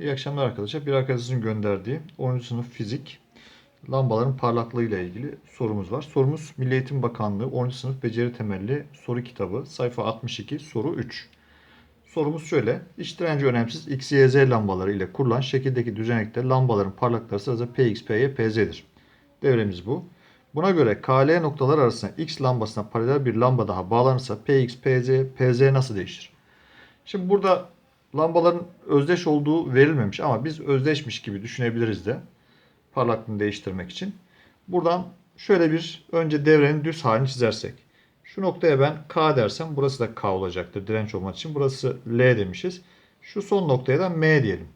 İyi akşamlar arkadaşlar. Bir arkadaşımızın gönderdiği 10. sınıf fizik lambaların parlaklığı ile ilgili sorumuz var. Sorumuz Milli Eğitim Bakanlığı 10. sınıf beceri temelli soru kitabı sayfa 62 soru 3. Sorumuz şöyle. İç direnci önemsiz X, Y, Z lambaları ile kurulan şekildeki düzenekte lambaların parlaklıkları sırasıyla PX, PY, PZ'dir. Devremiz bu. Buna göre KL noktalar arasında X lambasına paralel bir lamba daha bağlanırsa PX, PZ, PZ nasıl değişir? Şimdi burada lambaların özdeş olduğu verilmemiş ama biz özdeşmiş gibi düşünebiliriz de parlaklığını değiştirmek için. Buradan şöyle bir önce devrenin düz halini çizersek. Şu noktaya ben K dersem burası da K olacaktır direnç olmak için. Burası L demişiz. Şu son noktaya da M diyelim.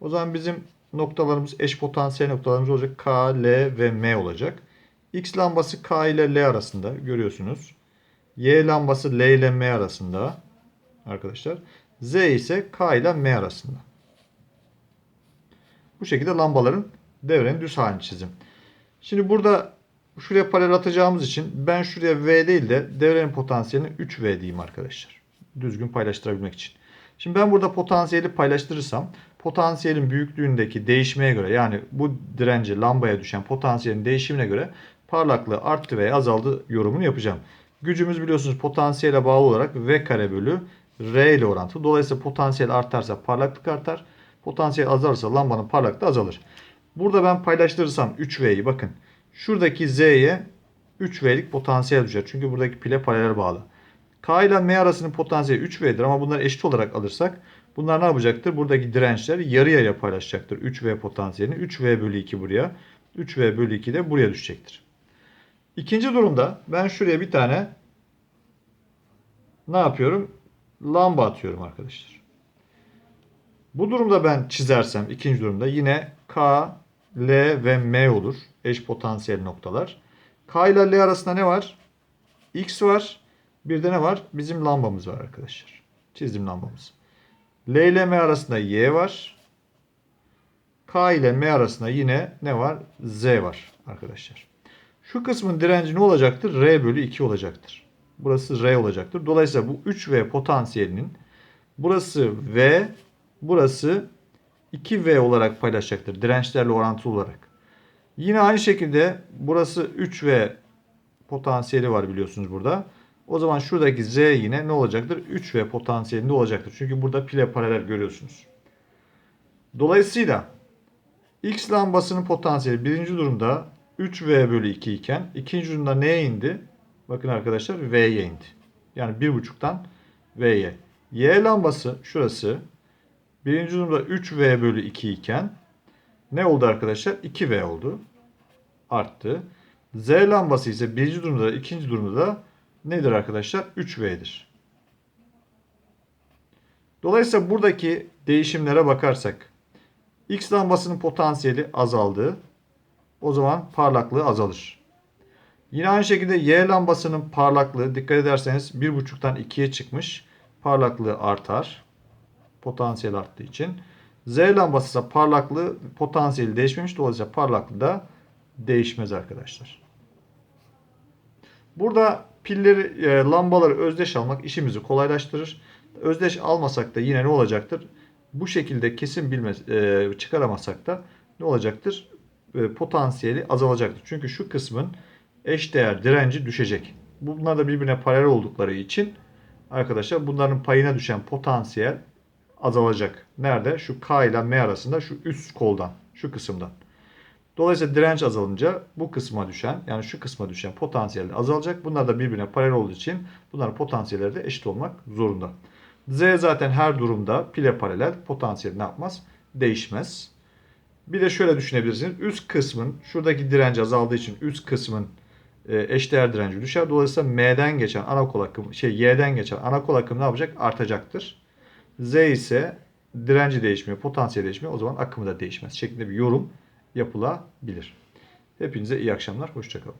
O zaman bizim noktalarımız eş potansiyel noktalarımız olacak. K, L ve M olacak. X lambası K ile L arasında görüyorsunuz. Y lambası L ile M arasında arkadaşlar. Z ise K ile M arasında. Bu şekilde lambaların devrenin düz halini çizim. Şimdi burada şuraya paralel atacağımız için ben şuraya V değil de devrenin potansiyelini 3V diyeyim arkadaşlar. Düzgün paylaştırabilmek için. Şimdi ben burada potansiyeli paylaştırırsam potansiyelin büyüklüğündeki değişmeye göre yani bu dirence lambaya düşen potansiyelin değişimine göre parlaklığı arttı veya azaldı yorumunu yapacağım. Gücümüz biliyorsunuz potansiyele bağlı olarak V kare bölü R ile orantılı. Dolayısıyla potansiyel artarsa parlaklık artar. Potansiyel azalırsa lambanın parlaklığı azalır. Burada ben paylaştırırsam 3V'yi bakın. Şuradaki Z'ye 3V'lik potansiyel düşer. Çünkü buradaki pile paralel bağlı. K ile M arasının potansiyeli 3V'dir ama bunları eşit olarak alırsak bunlar ne yapacaktır? Buradaki dirençler yarı yarıya paylaşacaktır. 3V potansiyelini 3V bölü 2 buraya. 3V bölü 2 de buraya düşecektir. İkinci durumda ben şuraya bir tane ne yapıyorum? Lamba atıyorum arkadaşlar. Bu durumda ben çizersem ikinci durumda yine K, L ve M olur. Eş potansiyel noktalar. K ile L arasında ne var? X var. Bir de ne var? Bizim lambamız var arkadaşlar. Çizdim lambamız. L ile M arasında Y var. K ile M arasında yine ne var? Z var arkadaşlar. Şu kısmın direnci ne olacaktır? R bölü 2 olacaktır. Burası R olacaktır. Dolayısıyla bu 3V potansiyelinin burası V, burası 2V olarak paylaşacaktır. Dirençlerle orantılı olarak. Yine aynı şekilde burası 3V potansiyeli var biliyorsunuz burada. O zaman şuradaki Z yine ne olacaktır? 3V potansiyelinde olacaktır. Çünkü burada pile paralel görüyorsunuz. Dolayısıyla X lambasının potansiyeli birinci durumda 3V bölü 2 iken ikinci durumda neye indi? Bakın arkadaşlar V'ye indi. Yani 1.5'tan V'ye. Y lambası şurası birinci durumda 3V bölü 2 iken ne oldu arkadaşlar? 2V oldu. Arttı. Z lambası ise birinci durumda ikinci durumda da nedir arkadaşlar? 3V'dir. Dolayısıyla buradaki değişimlere bakarsak X lambasının potansiyeli azaldı. O zaman parlaklığı azalır. Yine aynı şekilde Y lambasının parlaklığı dikkat ederseniz 1.5'tan 2'ye çıkmış. Parlaklığı artar. Potansiyel arttığı için. Z lambası ise parlaklığı potansiyeli değişmemiş. Dolayısıyla parlaklığı da değişmez arkadaşlar. Burada pilleri, e, lambaları özdeş almak işimizi kolaylaştırır. Özdeş almasak da yine ne olacaktır? Bu şekilde kesin bilmez, e, çıkaramazsak da ne olacaktır? E, potansiyeli azalacaktır. Çünkü şu kısmın eşdeğer direnci düşecek. Bunlar da birbirine paralel oldukları için arkadaşlar bunların payına düşen potansiyel azalacak. Nerede? Şu K ile M arasında şu üst koldan, şu kısımdan. Dolayısıyla direnç azalınca bu kısma düşen yani şu kısma düşen potansiyel de azalacak. Bunlar da birbirine paralel olduğu için bunların potansiyelleri de eşit olmak zorunda. Z zaten her durumda pile paralel potansiyel ne yapmaz? Değişmez. Bir de şöyle düşünebilirsiniz. Üst kısmın şuradaki direnci azaldığı için üst kısmın eşdeğer direnci düşer. Dolayısıyla M'den geçen ana kol akımı şey Y'den geçen ana kol akımı ne yapacak? Artacaktır. Z ise direnci değişmiyor, potansiyel değişmiyor. O zaman akımı da değişmez şeklinde bir yorum yapılabilir. Hepinize iyi akşamlar. Hoşçakalın.